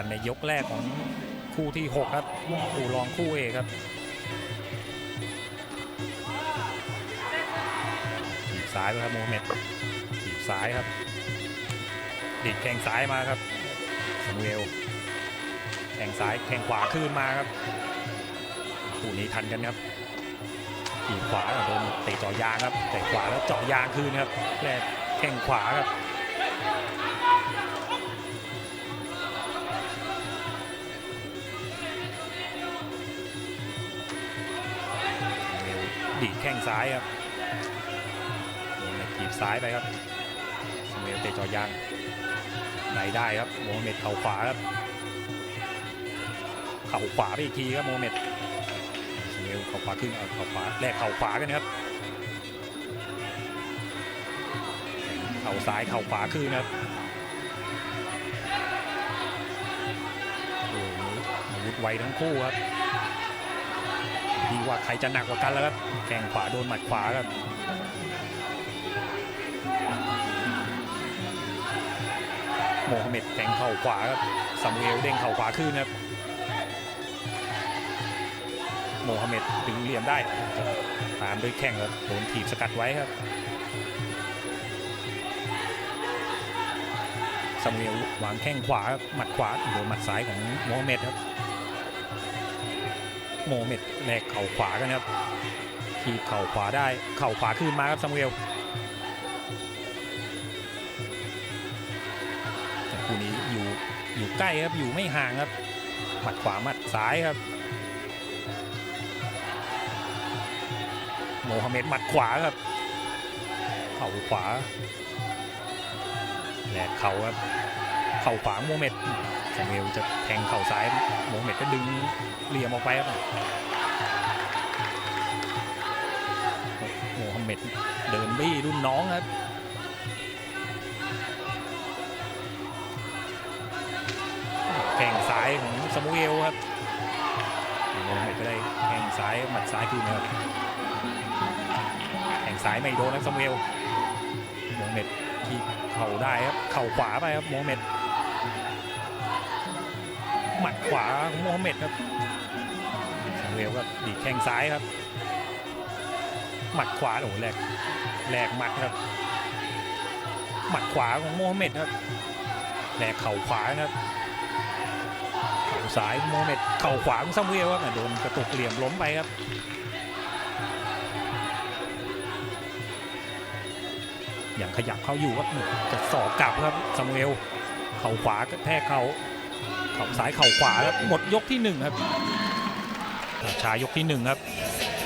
กันในยกแรกของคู่ที่ 6 ครับ คู่รองคู่เอกครับถีบซ้ายครับโมเม็ดถีบซ้ายครับดิดแข้งซ้ายมาครับซามูเอลแข้งซ้ายแข้งขวาขึ้นมาครับคู่นี้ทันกันครับถีบขวาโดนเตะจาะยางครับเตะขวาแล้วเจาะยางคืนครับแลกแข้งขวาครับ ดีดแข้งซ้ายครับโดนถีบซ้ายไปครับสเมลเตะจอยางไหนได้ครับโมฮัมเหม็ดเข่าขวาครับเข่าขวาไปอีกทีครับโมฮัมเหม็ดสเมลเข่าขวาขึ้นเอาเข่าขวาแลกเข่าขวากันครับเข่าซ้ายเข่าขวาขึ้นครับโอ้โหอาวุธไวทั้งคู่ครับ ดีว่าใครจะหนักกว่ากันแล้วครับแข้งขวาโดนหมัดขวาครับโมฮัมเหม็ดแทงเข่าขวาครับซามูเอลเด้งเข่าขวาขึ้นครับโมฮัมเหม็ดดึงเหลี่ยมได้ตามด้วยแข้งครับโดนถีบสกัดไว้ครับซามูเอลวางแข้งขวาหมัดขวาโดนหมัดซ้ายของโมฮัมเหม็ดครับ โมเมดแลกเข่าขวากันครับทีบเข่าขวาได้เข่าขวาขึ้นมาครับซามูเอลคู่นี้อยู่อยู่ใกล้ครับอยู่ไม่ห่างครับหมัดขวาหมัดซ้ายครับโมฮัมเหม็ดหมัดขวาครับเข่าขวาแลกเข่าครับเข่าขวาโมเมด ซมเอลจะแทงเข่าซ้ายโมเมดก็ดึงเหลี่ยมออกไปครับโมฮัมเหม็ดเดินบี้รุ่นน้องครับแข้งซ้ายของซามูเอลครับโมฮัมเหม็ดก็ได้แข้งซ้ายหมัดซ้ายคืนครับแข้งซ้ายไม่โดนนะซามูเอลโมฮัมเหม็ดที่เข่าได้ครับเข่าขวาไปครับโมฮัมเหม็ด หมัดขวาของโมฮัมเหม็ดครับซามูเอลก็ดีแข้งซ้ายครับ หมัดขวาโอ้โหแหลกแหลกหมัดครับ หมัดขวาของโมฮัมเหม็ดครับแหลกเข่าขวาครับเข่าซ้ายของโมฮัมเหม็ดเข่าขวาของซามูเอลครับโดนกระตุกเหลี่ยมล้มไปครับอย่างขยับเข้าอยู่ครับจะสอกกลับครับซามูเอลเข่าขวากระแทกเขา เข่าซ้ายเข่าขวาครับหมดยกที่หนึ่งครับชายกที่หนึ่งครับ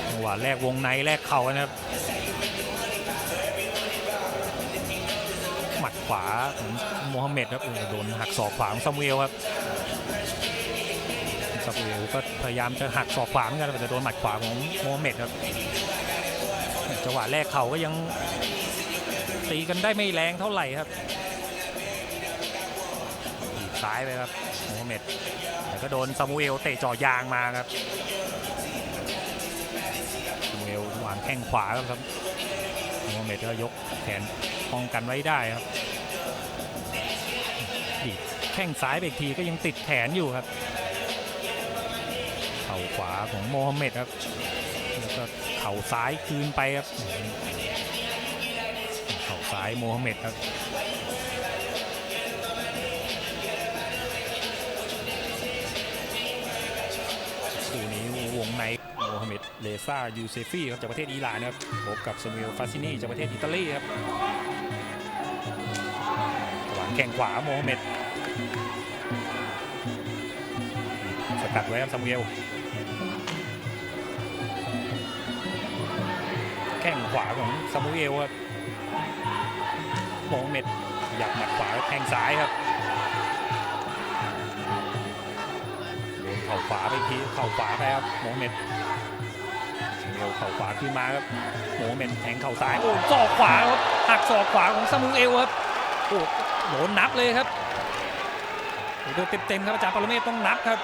จังหวะแรกวงในแรกเข่านะครับหมัดขวาของโมฮัมเหม็ดครับโอ้โหโดนหักศอกขวาของซามูเอลครับซามูเอลก็พยายามจะหักศอกขวาเหมือนกันแต่โดนหมัดขวาของโมฮัมเหม็ดครับจังหวะแรกเข่าก็ยังตีกันได้ไม่แรงเท่าไหร่ครับถีบซ้ายไปครับ โมฮัมเหม็ดแต่ก็โดนซามูเอลเตะจ่อยางมาครับซามูเอลวางแข้งขวาครับโมฮัมเหม็ดก็ยกแขนป้องกันไว้ได้ครับดีแข้งซ้ายไปอีกทีก็ยังติดแขนอยู่ครับเข่าขวาของโมฮัมเหม็ดครับแล้วก็เข่าซ้ายคืนไปครับเข่าซ้ายโมฮัมเหม็ดครับ เมดเลซายูเซฟีครับจากประเทศอิหร่านครับพบกับซามูเอลฟาซินีจากประเทศอิตาลีครับหวังแข่งขวาโมฮัมเหม็ดสกัดไว้ครับซามูเอลแข้งขวาของซามูเอลครับโมฮัมเหม็ดอยากหมัดขวาแข้งซ้ายครับเข่าขวาไปทีเข่าขวาไปครับโมฮัมเม็ด เอลเข่าขวาขึ้นมาครับโมเมนแทงเข่าซ้ายโอ้ศอกขวาครับหักศอกขวาของซามูเอลครับโอ้โดนนับเลยครับโดนเต็มๆครับอาจารย์ปรเมศต้องนับครับ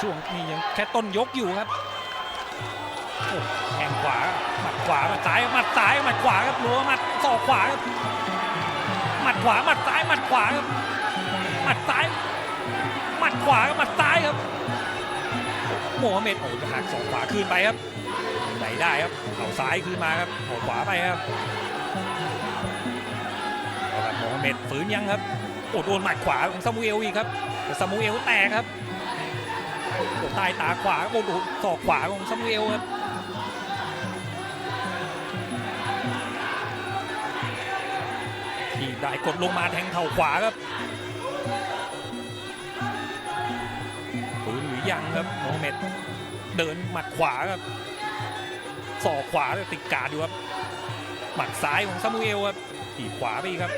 ช่วงนี้ยังแค่ต้นยกอยู่ครับแทงขวาหมัดขวาหมัดซ้ายหมัดซ้ายหมัดขวาครับรัวหมัดศอกขวาครับหมัดขวาหมัดซ้ายหมัดขวาครับหมัดซ้ายหมัดขวากับหมัดซ้ายครับ โมฮัมเหม็ดโอ้จะหักศอกขวาคืนไปครับไหนได้ครับเข่าซ้ายคืนมาครับเข่าขวาไปครับโมฮัมเหม็ดฝืนยังครับโอ้โดนหมัดขวาของซามูเอลอีกครับซามูเอลแตกครับโอ้ใต้ตาขวาโอ้โดนศอกขวาของซามูเอลครับทีบได้กดลงมาแทงเข่าขวาครับ ยังครับโมฮัมเหม็ดเดินหมัดขวาครับศอกขวาติดกาดอยู่ครับหมัดซ้ายของซามูเอลครับถีบขวาไปครับ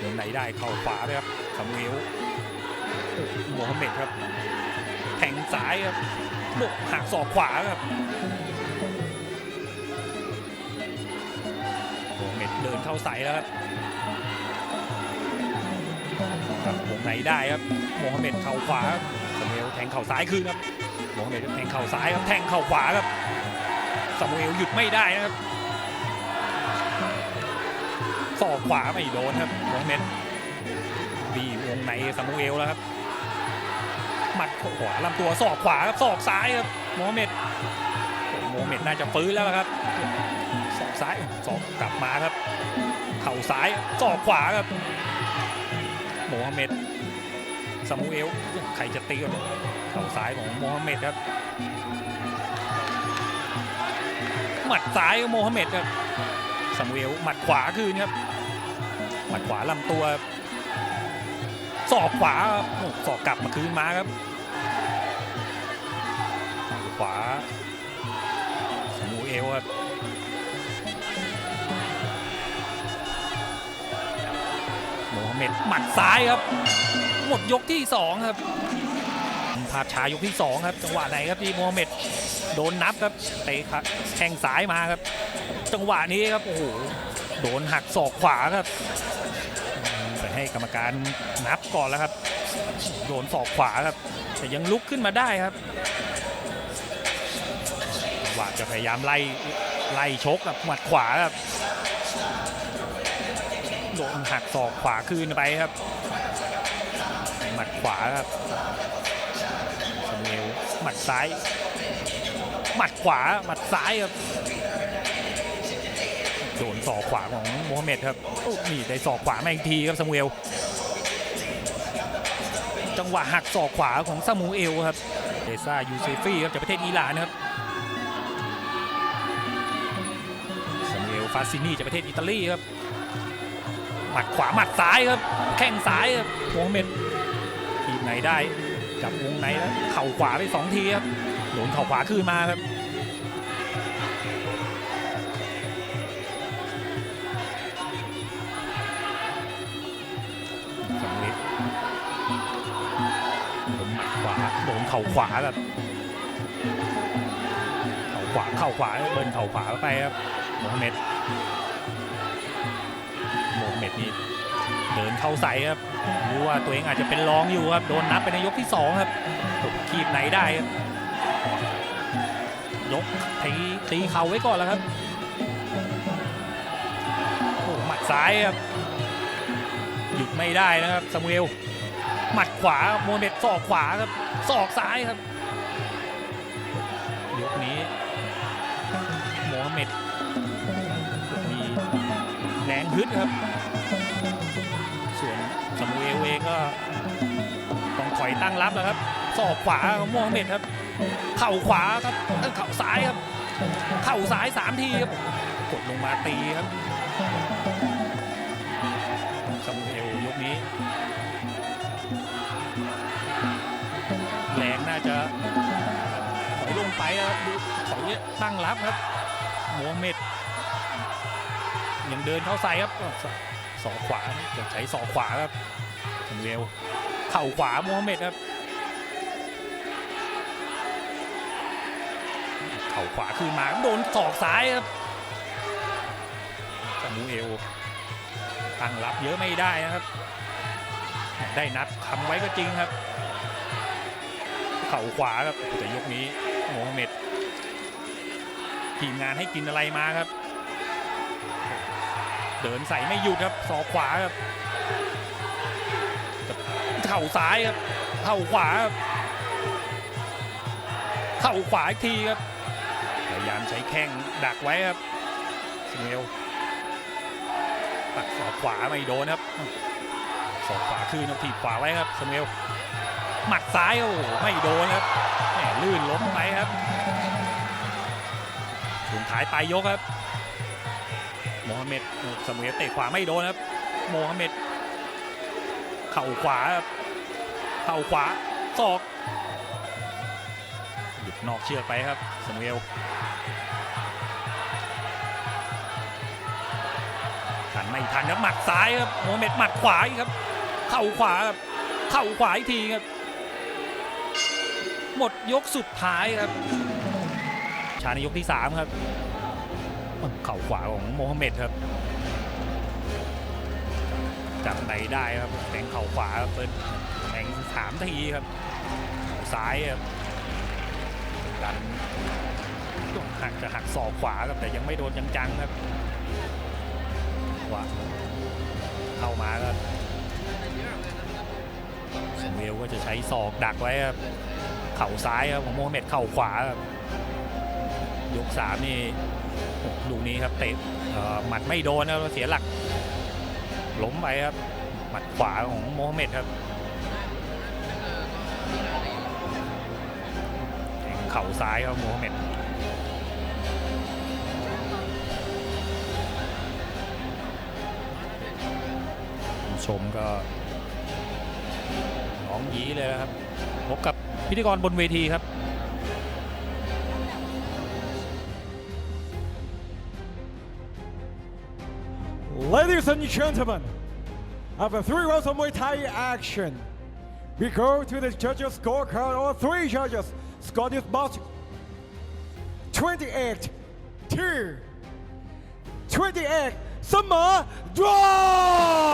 วงไหนได้เข่าขวาไปครับซามูเอลโมฮัมเหม็ดครับแทงซ้ายครับโอ้หักศอกขวาครับโมฮัมเหม็ดเดินเข้าใส่แล้วครับ ครับวงไหนได้ครับโมฮัมเหม็ดเข่าขวาครับซามูเอลแทงเข่าซ้ายคืนครับโมฮัมเหม็ดแทงเข่าซ้ายครับแทงเข่าขวาครับซามูเอลหยุดไม่ได้นะครับศอกขวาไม่โดนครับโมฮัมเหม็ดบีวงในซามูเอลแล้วครับหมัดขวาลำตัวศอกขวาครับศอกซ้ายครับโมฮัมเหม็ดโอ้โมฮัมเหม็ดน่าจะฟื้นแล้วครับศอกซ้ายศอกกลับมาครับ เข่าซ้ายศอกขวาครับ โมฮัมเหม็ดซามูเอลใครจะตีกันเข่าซ้ายของโมฮัมเหม็ดครับหมัดซ้ายของโมฮัมเหม็ดครับซามูเอลหมัดขวาคืนครับหมัดขวาลำตัวศอกขวาครับโอ้ศอกกลับมาคืนมาครับ ขวาซามูเอลครับ เหม็ดหมัดซ้ายครับ หมดยกที่ 2 ครับ ภาพช้ายกที่ 2 ครับ จังหวะไหนครับที่โมฮัมเหม็ดโดนนับครับเตะแข้งซ้ายมาครับ จังหวะนี้ครับโอ้โหโดนหักศอกขวาครับไปให้กรรมการนับก่อนแล้วครับ โดนศอกขวาครับ แต่ยังลุกขึ้นมาได้ครับจังหวะจะพยายามไล่ไล่ชกกับหมัดขวาครับ โดนหักศอกขวาคืนไปครับ หมัดขวาครับซามูเอลหมัดซ้าย หมัดขวาหมัดซ้ายครับโดนศอกขวาของโมฮัมเหม็ดครับโอ้นี่ได้ศอกขวามาอีกทีครับซามูเอลจังหวะหักศอกขวาของซามูเอลครับเดซ่ายูเซฟี่ครับจากประเทศอิหร่านนะครับซามูเอลฟาซินีจากประเทศอิตาลีครับ หมัดขวาหมัดซ้ายครับ แข้งซ้ายครับโมฮัมเหม็ดทีมไหนได้จับวงในแล้วเข่าขวาไปสองทีครับโดนเข่าขวาคืนมาครับสำลิดโดนหมัดขวาโดนเข่าขวาครับเข่าขวาเข่าขวาเบิร์นเข่าขวาไปครับโมฮัมเหม็ด โมฮัมเดนี่เดินเข้าใส่ครับรู้ว่าตัวเองอาจจะเป็นรองอยู่ครับโดนนับไปในยกที่สองครับคีบไหนได้ครับยกตีตีเข่าไว้ก่อนแล้วครับโอ้หมัดซ้ายครับหยุดไม่ได้นะครับซามูเอลหมัดขวาโมฮัมเม็ดศอกขวาครับศอกซ้ายครับยกนี้โมฮัมเหม็ดมีแรงฮึดครับ ก็ต้องถอยตั้งรับแล้วครับศอกขวาของโมฮัมเหม็ดครับ เข่าขวาครับเข่าซ้ายครับ เข่าซ้ายสามทีครับกดลงมาตีครับซามูเอลยกนี้แรงน่าจะถอยลงไปนะครับดูถอยตั้งรับครับโมฮัมเหม็ดยังเดินเข้าใส่ครับสอกขวาจะใช้ศอกขวาครับ มเอลเข่าขวาโมฮัมเหม็ดครับ เข่าขวาคืนมาโดนศอกซ้ายครับซามูเอลตั้งรับเยอะไม่ได้นะครับ ได้นัดทำไว้ก็จริงครับ เข่าขวาครับแต่ยกนี้โมฮัมเหม็ดทีมงานให้กินอะไรมาครับ เดินใส่ไม่หยุดครับศอกขวาครับ ข่าซ้ายครับเข่าขวาเข่าขวาอีกทีครับพยายามใช้แข้งดักไว้ครับสเมลปักศอกขวาไม่โดนครับศอกขวาคืนเอาถีขวาไว้ครับสเมลหมัดซ้ายโอ้ไม่โดนครับแหมลื่นล้มไปครับถึงท้ายปลายยกครับโมฮัมเหม็ดสมุยเตะขวาไม่โดนครับโมฮัมเหม็ดเข่าขวาครับ เข่าขวาศอกหยุดนอกเชือกไปครับสมุยลทันไม่ทันครับหมัดซ้ายครับโมเหม็ดหมัดขวาอีกครับ เข่าขวาครับเข่าขวาอีกทีครับ หมดยกสุดท้ายครับ ชาในยกที่สามครับ เข่าขวาของโมฮัมเหม็ดครับจับไหนได้ครับแทงเข่าขวาครับเปิด แทงสามทีครับซ้ายครับดันหักจะหักศอกขวาครับแต่ยังไม่โดนจังๆครับว่าเข้ามาก็สมเวลก็จะใช้ศอกดักไว้ครับเข่าซ้ายครับของโมฮัมเหม็ดเข่าขวาครับยกสามนี่ลูกนี้ครับเตะหมัดไม่โดนครับเสียหลักล้มไปครับ หมัดขวาของโมฮัมเหม็ดครับ เข่าซ้ายครับโมฮัมเหม็ดชมก็ร้องยีเลยนะครับพบกับพิธีกรบนเวทีครับ Ladies and gentlemen, after three rounds of Muay Thai action, we go to the judges' scorecard. All three judges Scottish box 28 2 28 Summer draw!